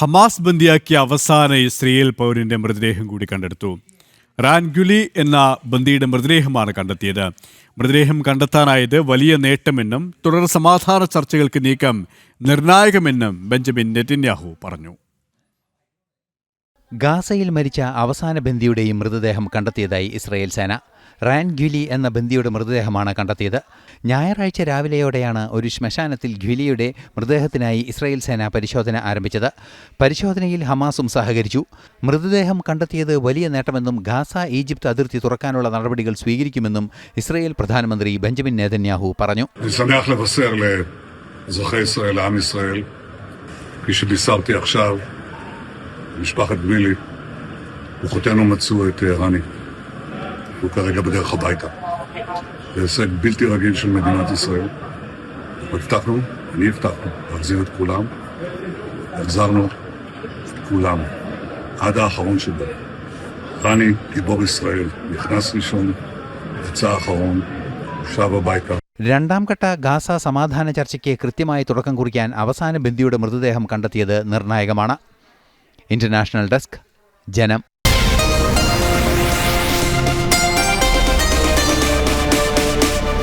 Hamas ബന്ദിയാക്കിയ അവസാന Israel പൗരന്റെ മൃതദേഹം കൂടി കണ്ടെടുത്തു. റാൻഗുലി എന്ന ബന്ദിയുടെ മൃതദേഹമാണ് കണ്ടെത്തിയത്. മൃതദേഹം കണ്ടെത്താനായത് വലിയ നേട്ടമെന്നും തുടർ സമാധാന ചർച്ചകൾക്ക് നീക്കം നിർണായകമെന്നും ബെഞ്ചമിൻ നെറ്റിന്യാഹു പറഞ്ഞു. ഗാസയിൽ മരിച്ച അവസാന ബന്ദിയുടെയും മൃതദേഹം കണ്ടെത്തിയതായി ഇസ്രയേൽ സേന. റാൻ ഗ്വിലി എന്ന ബന്ദിയുടെ മൃതദേഹമാണ് കണ്ടെത്തിയത്. ഞായറാഴ്ച രാവിലെയോടെയാണ് ഒരു ശ്മശാനത്തിൽ ഗ്വിലിയുടെ മൃതദേഹത്തിനായി ഇസ്രയേൽ സേന പരിശോധന ആരംഭിച്ചത്. പരിശോധനയിൽ ഹമാസും സഹകരിച്ചു. മൃതദേഹം കണ്ടെത്തിയത് വലിയ നേട്ടമെന്നും ഗാസ ഈജിപ്ത് അതിർത്തി തുറക്കാനുള്ള നടപടികൾ സ്വീകരിക്കുമെന്നും ഇസ്രയേൽ പ്രധാനമന്ത്രി ബെഞ്ചമിൻ നേതന്യാഹു പറഞ്ഞു. משפחת גמילי, כוחותינו מצאו את אה, רני. הוא כרגע בדרך הביתה. זה הישג בלתי רגיל של מדינת ישראל. הבטחנו, אני הבטחנו, להחזיר את כולם. החזרנו את כולם, עד האחרון שבהם. רני, גיבור ישראל, נכנס ראשון, יצא אחרון, שב הביתה. രണ്ടാം ഘട്ട ഗാസ സമാധാന ചർച്ചയ്ക്ക് കൃത്യമായി തുടക്കം കുറിക്കാൻ അവസാന ബന്ദിയുടെ മൃതദേഹം കണ്ടെത്തിയത് നിർണായകമാണ് ഇന്റർനാഷണൽ ഡെസ്ക് ജനം